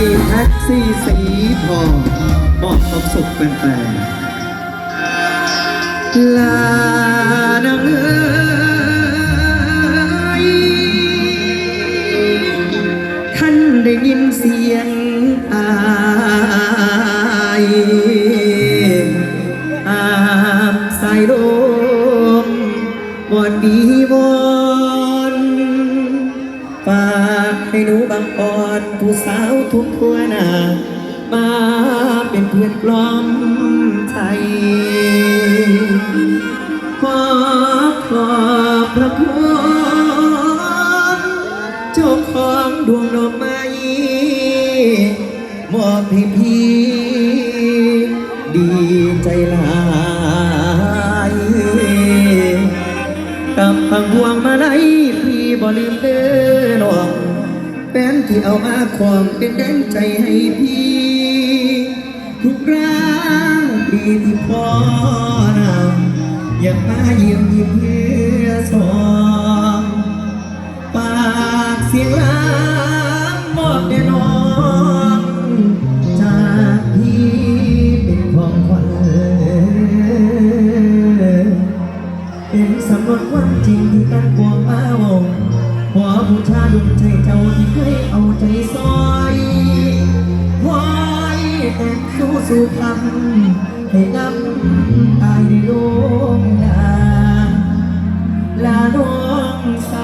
ดีแท็กซี่สีทองมอบความสุขแฟนๆลาดังเอ้ เพื่อนปลอมใจขอขอบพระคุณเจ้าของดวงดอกไม้มอบให้พี่ดีใจหลายกับพังพวงมาลัยพี่บ่ลืมเด้อน้องแฟนที่เอามาความเป็นแดงใจให้พี่ ที่พอนำอยากมาเยี่ยมยิ้มเยือสองปากเสียงลามอบแน่นอนจากพี่เป็นของขวัญเป็นสำนวนวันจริงที่กันกวงอาวงขอบูชาดวงใจเจ้าที่เคยเอาใจซอยคอยแต่สู้สู่คำ ให้นำตายในโลกนาลาน้องสา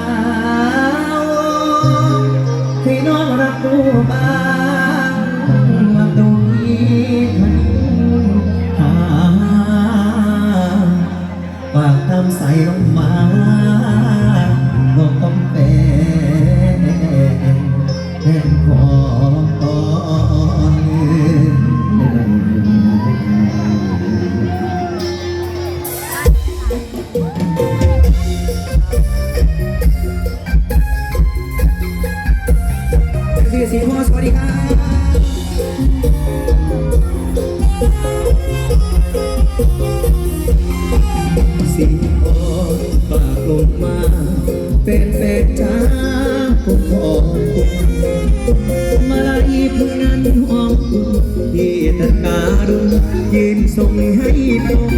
นส่งให้ผม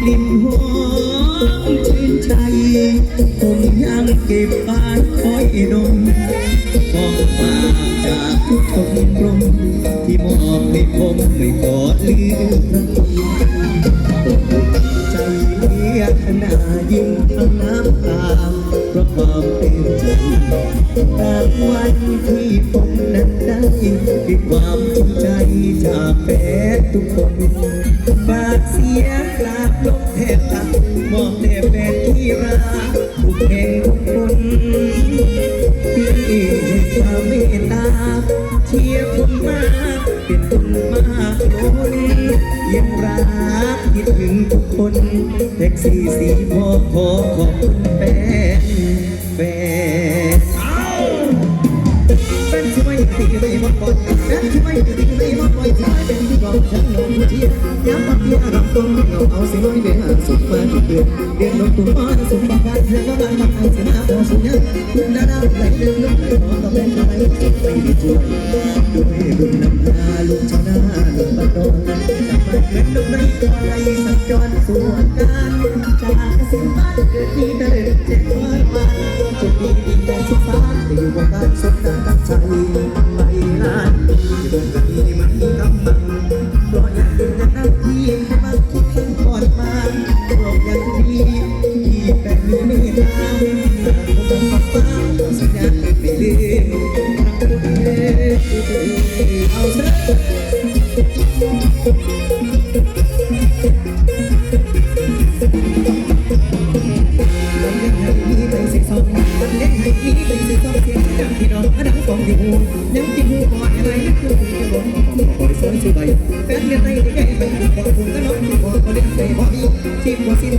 กลิ่นหอมชื่นใจผมยังเก็บปานคอยนมของฝากจากทุกคนกลมที่มอบให้ผมไม่ขอลืมพระ คุณใจเลียขนายิ่งทั้งน้ำตาเพราะความเต็มใจตามวันที่ผมนั้นได้ด้วยความจริงใจจากแฟนทุกคนฝากเสีย คนแท็กซี่สีพอขอขอบ เราเอาสิน้อยเป็นหาสุดมาทุกเดือนเดือนลงตัวมาสุดประการเธอก็มาทำเอาสินาพอสุญญาคุณดาดาไหลเดินลงไปขอต่อเป็นอะไรสุดไปดีช่วยด้วยบุญนำพาลูกชาวนาลูกบ้านดอนจากบ้าเกิดลงในตัวไรสัญจรสู่การจากเกษตรบ้านเกิดที่เดินเจ็บเมื่อวานจุดดีดีใจสุดฟ้าแต่อยู่วงการสดน้ำตั้งใจไปนานอยู่ตรงนี้มันกำมังรออยากเป็นอย่างนั้นที่ให้มาคิดถึงก่อนมาบอกอย่างดี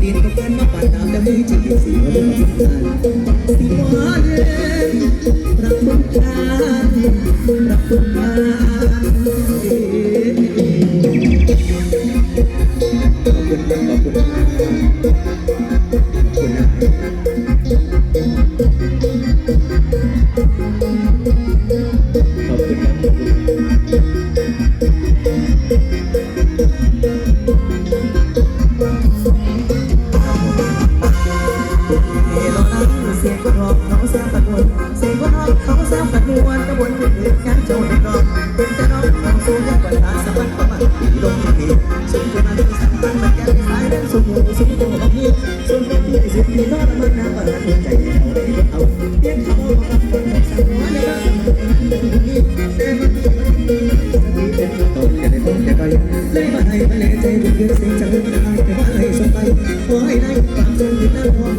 พอสิ้นดินก็เกินมาปัดตามแต่ไม่จริงสีว่าเป็นสิ่งต่างสีว่าเด่นรักคุณทานรักคุณทาน รอบน้องแซมตะโกนเสียงก็น้องน้องแซมตะโกนกระบวนเป็นเด็กงานโจทย์รอบเป็นจะน้องน้องสู้ยังก่อนหาสัมพันธ์ประมาณปีลงทีฉันคนนั้นที่สัมพันธ์มาแก้ไขเรื่องสมมุติสมมุติของพี่ส่วนเป็นพี่สิบปีน้องมันน่าประทับใจ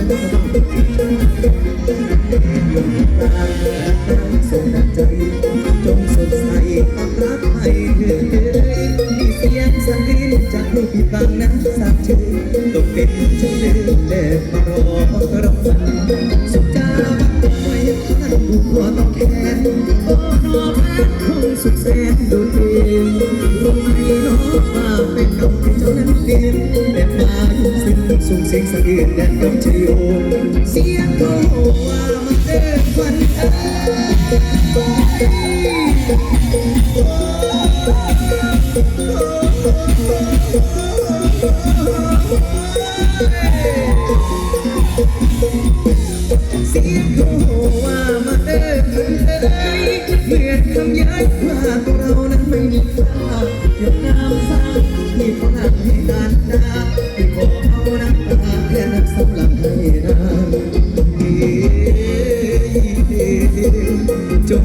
ส่งน้ำใจจงสดใสความรักให้เธอมีเสียงสักทีจากม่ผิดหวังนะสามชื่ตกเป็นชื่อเดิมแรอรอวัน Whoa.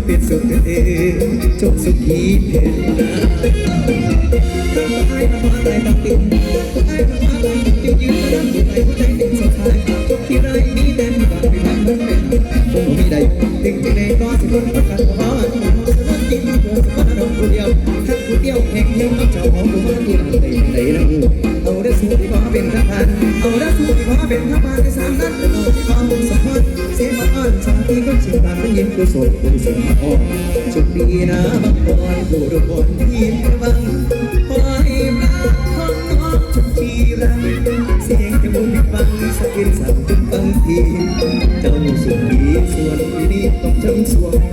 เป็นสุขเอจบสุขีเห็น คุยกับสิ่งผ่านได้ยินกุศลคุณสิ่งอ่อนสุขดีนะบังคนผู้ทุกคนยิ้มบังคอยรักของน้องทุกทีรังเสียงจะมุ่งฟังสักเพีสักจนบางทีเจ้าสุขดีส่วนดีต้องจำส่วน